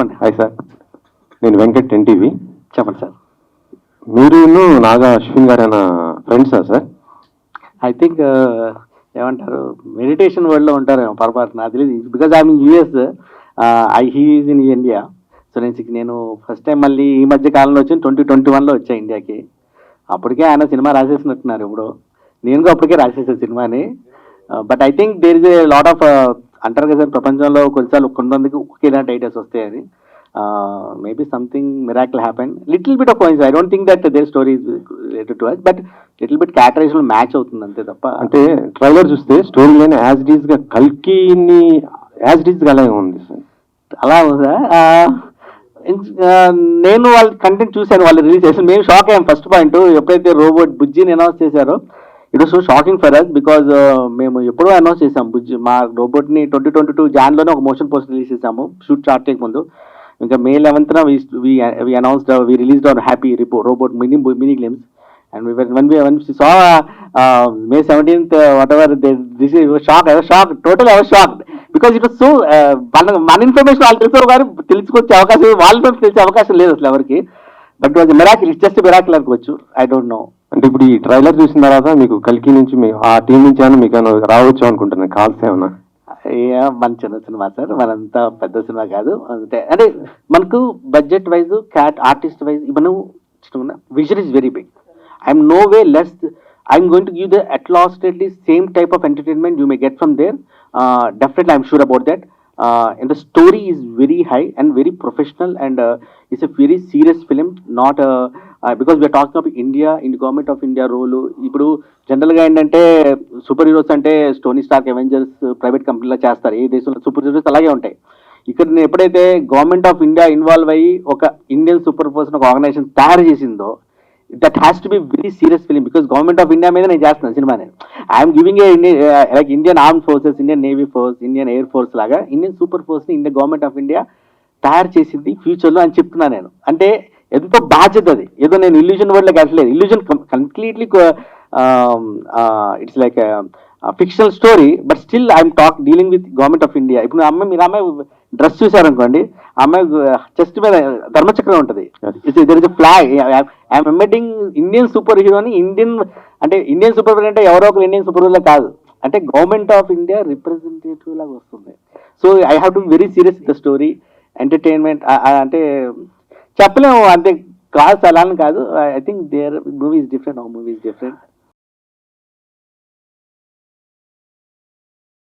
చెప్పండి. Hi sir. నేను Venkat NTV. చెప్పండి సార్. మీరు నాగా అశ్విన్ గారు అన్న ఫ్రెండ్సా సార్? ఐ థింక్ ఏమంటారు మెడిటేషన్ వరల్డ్లో ఉంటారు పొరపాటు నాకు తెలియదు because I mean US I he is in India. So నేను నేను ఫస్ట్ టైం మళ్ళీ ఈ మధ్య కాలంలో వచ్చి ట్వంటీ ట్వంటీ వన్లో వచ్చా ఇండియాకి. అప్పటికే ఆయన సినిమా రాసేసినట్టున్నారు ఇప్పుడు. నేను అప్పటికే రాసేసాను సినిమాని. But I think there is a lot of అంటారు కదా సార్ ప్రపంచంలో కొన్నిసార్లు కొంతమందికి ఒకేలాంటి ఐడియాస్ వస్తాయని maybe something miracle happen little bit of I don't think that there story related to us but little bit categorise match అవుతుంది అంతే తప్ప. అంటే ట్రైలర్ చూస్తే స్టోరీ లైన్ యాజ్ డీస్గా కల్కిని యాజ్ డీస్గా అలాగే ఉంది సార్. అలా ఉందా? నేను వాళ్ళ కంటెంట్ చూశాను వాళ్ళు రిలీజ్ చేసి మేము షాక్ అయ్యాం. ఫస్ట్ పాయింట్ ఎప్పుడైతే రోబోట్ బుజ్జిని అనౌన్స్ చేశారో it so shocking for us because మేము ఎప్పుడో అనౌన్స్ చేసాం బుజ్జి మా రోబోట్ని ట్వంటీ ట్వంటీ టూ జాన్లోనే ఒక మోషన్ పోస్ట్ రిలీజ్ చేసాము షూట్ స్టార్ట్ చేయకముందు ఇంకా May లెవెన్త్న we announced we release our happy రిపో robot mini mini glimpse and one were when we when we saw uh, May 17th uh, whatever they, because is was మన మన information వాళ్ళు తెలుసు కానీ తెలుసుకొచ్చే అవకాశం వాళ్ళతో తెలిసే అవకాశం లేదు అసలు ఎవరికి. But was miracle it's just miracle అనుకోవచ్చు. ఐ డోంట్ నో అంటే ఇప్పుడు ఈ ట్రైలర్ చూసిన తర్వాత మీకు కల్కి నుంచి మీ ఆ టీం నుంచి అయినా మీకు ఏమైనా రావచ్చు అనుకుంటున్నాను కాల్స్ ఏమన్నా మన చిన్న సినిమా సార్ మనంత పెద్ద సినిమా కాదు. అంటే అంటే మనకు budget wise cast artist wise మనం vision is very big I'm no way less I'm going to give the at last at same type of entertainment you may get from there definitely I'm sure about that and the story is very high and very professional and it's a very serious film not because we are talking of India in government of India role ఇప్పుడు జనరల్గా ఏంటంటే super heroes అంటే Tony Stark Avengers private కంపెనీలో చేస్తారు. ఏ దేశంలో super heroes అలాగే ఉంటాయి. ఇక్కడ నేను ఎప్పుడైతే గవర్నమెంట్ ఆఫ్ ఇండియా ఇన్వాల్వ్ అయ్యి ఒక ఇండియన్ సూపర్ పర్సన్ ఒక ఆర్గనైజేషన్ తయారు చేసిందో that has to be very serious film because government of India మీద నేను చేస్తున్నాను సినిమా నేను I'm giving a like Indian arm forces Indian navy force Indian air force లాగా ఇండియన్ సూపర్ ఫోర్స్ని ఇండియన్ గవర్నమెంట్ ఆఫ్ ఇండియా తయారు చేసింది ఫ్యూచర్లో అని చెప్తున్నాను నేను. అంటే ఎంతో బాధ్యత అది. ఏదో నేను ఇల్యూజన్ వర్డ్లోకి వెళ్ళలేదు illusion completely it's like fictional story but still I'm talk dealing with government of India ఇప్పుడు అమ్మాయి మీరు అమ్మాయి డ్రెస్ చూసారనుకోండి ఆ అమ్మాయి చెస్ట్ మీద ధర్మచక్రం ఉంటుంది. There is flag I'm emitting Indian super హీరోని ఇండియన్ అంటే ఇండియన్ సూపర్ హీరో అంటే ఎవరో ఒక ఇండియన్ సూపర్ హీరో కాదు. అంటే గవర్నమెంట్ ఆఫ్ ఇండియా రిప్రజెంటేటివ్ లాగా వస్తుంది. So I have to very serious the story entertainment అంటే చెప్పలేము అంతే కాదు సలాన్ కాదు. I think there movies different movie is different